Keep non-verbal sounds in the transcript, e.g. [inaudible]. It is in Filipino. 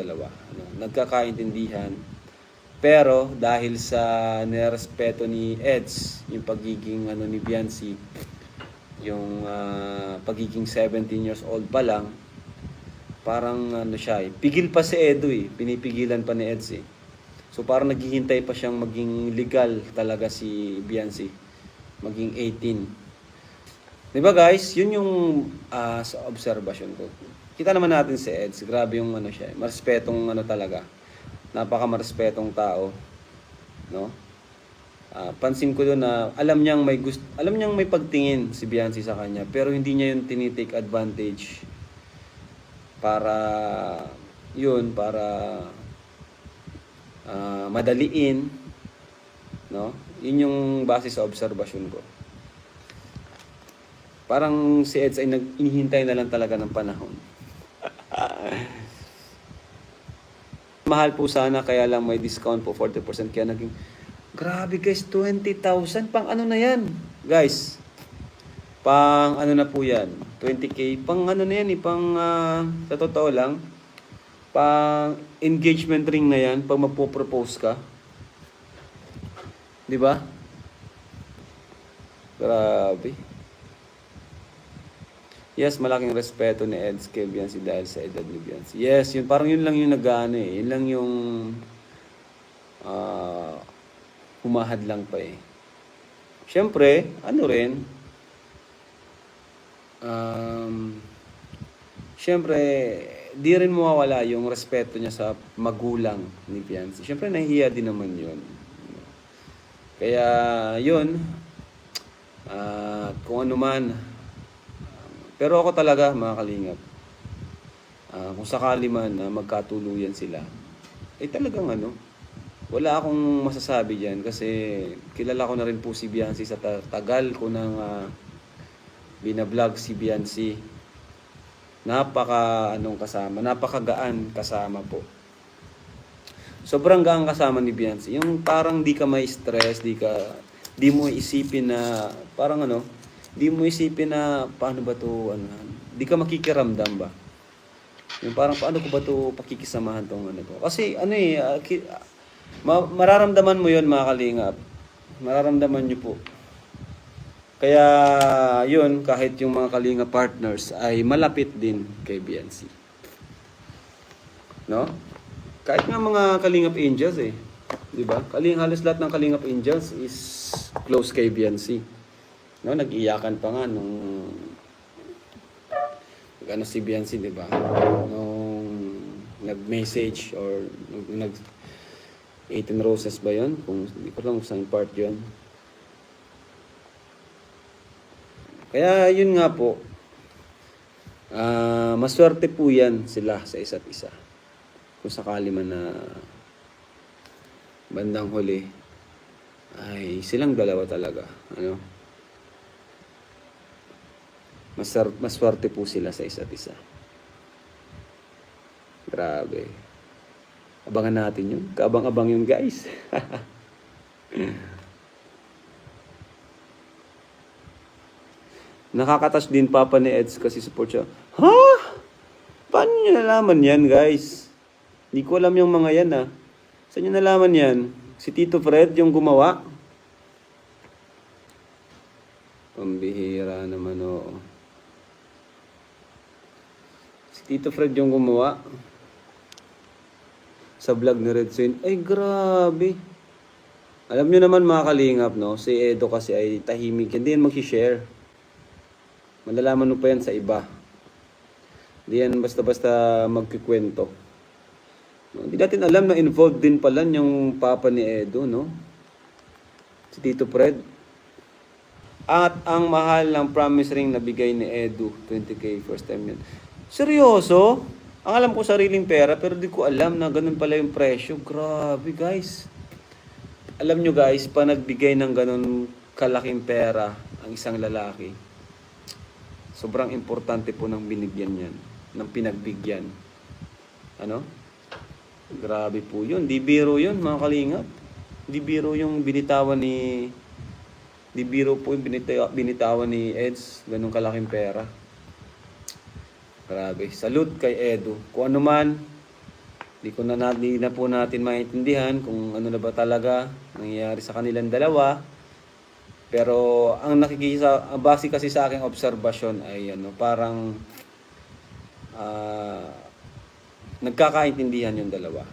dalawa. Ano, nagkakaintindihan. Pero dahil sa nerespeto ni Eds, yung pagiging ano ni Biancy, yung ah, pagiging 17 years old pa lang, parang ano siya eh, pigil pa si Edo eh, pinipigilan pa ni Eds eh. So parang naghihintay pa siyang maging legal talaga si Biancy, maging 18. 'Di ba guys? Yun yung ah, sa observation ko. Kita naman natin si Eds, grabe yung ano siya, eh, marespetong ano talaga. Napaka marespetong tao, no? Ah, pansin ko doon na alam niyang may gusto, alam niyang may pagtingin si Biancy sa kanya, pero hindi niya yun tinitake advantage para yun para ah, madaliin no? Yun yung base sa obserbasyon ko. Parang si Eds ay nag inihintay na lang talaga ng panahon mahal po sana kaya lang may discount po 40% kaya naging grabe guys 20,000 pang ano na yan? Guys pang ano na po yan? 20k pang ano na yan eh pang ah, sa totoo lang pang engagement ring na yan pag magpo-propose ka. Di ba? Grabe Yes, malaking respeto ni Eds kay Biancy dahil sa edad ni Biancy. Yes, yun parang yun lang yung nag-ano eh. Yun lang yung ah humahad lang pa eh. Siyempre, ano rin, um, siyempre, di rin mawawala yung respeto niya sa magulang ni Biancy. Siyempre, nahihiya din naman yun. Kaya, yun, ah kung ano man, pero ako talaga, mga kalingap, ah, kung sakali man na magkatuluyan sila, eh talagang ano, wala akong masasabi diyan kasi kilala ko na rin po si Biancy sa ta- tagal ko nang ah, binablog si Biancy. Napaka anong kasama, napakagaan kasama po. Sobrang gaan kasama ni Biancy. Yung parang di ka may stress, di ka di mo isipin na parang ano, di mo isipin na paano ba to ano, di ka makikiramdam ba? Yung parang paano ko ba to pakikisamahan tong ano to? Kasi ano eh, ah, ki- ah, ma- mararamdaman mo yon mga kalingap. Mararamdaman nyo po. Kaya yun, kahit yung mga kalinga partners ay malapit din kay BNC. No? Kahit nga mga kalingap angels eh. Di ba? Kaling halos lahat ng kalingap angels is close kay BNC. No, nag-iyakan pa nga nung ano si Biancy, di ba? Nung nag-message or nag 18 roses ba yon? Kung hindi ko lang kung part yon. Kaya yun nga po, ah maswerte po yan sila sa isa't isa. Kung sakali man na bandang huli, ay silang dalawa talaga. Ano? Masar maswerte po sila sa isa't isa. Grabe. Abangan natin yun. Kaabang-abang yun, guys. [laughs] Nakakatas din papa ni Eds kasi support siya. Ha? Paano niyo nalaman yan, guys? Hindi ko alam yung mga yan, ah. Saan niyo nalaman yan? Si Tito Fred yung gumawa? Pambihira naman, oo. Si Tito Fred yung gumawa. Sa vlog ni Red Saint. Ay, grabe. Alam niyo naman mga kalingap, no? Si Edo kasi ay tahimik. Hindi yan mag-share. Malalaman mo pa yan sa iba. Hindi yan basta-basta magkikwento. No? Natin alam na involved din pala yung papa ni Edo, no? Si Tito Fred. At ang mahal ng promise ring na bigay ni Edu, 20k first time yun. Seryoso? Ang alam ko sariling pera pero di ko alam na ganun pala yung presyo. Grabe guys. Alam nyo guys, pa nagbigay ng ganun kalaking pera ang isang lalaki, sobrang importante po ng binigyan yan, ng pinagbigyan. Ano? Grabe po yun. Di biro yun, mga kalingap. Di biro yung binitawan ni... Di biro po yung binita- binitawan ni Eds. Ganun kalaking pera. Grabe. Salute kay Edu. Kung ano man, Di ko na, na, di na po natin maintindihan kung ano na ba talaga nangyayari sa kanilang dalawa. Pero ang nakikisa, ang base kasi sa aking obserbasyon ay ano, parang ah, nagkakaintindihan yung dalawa.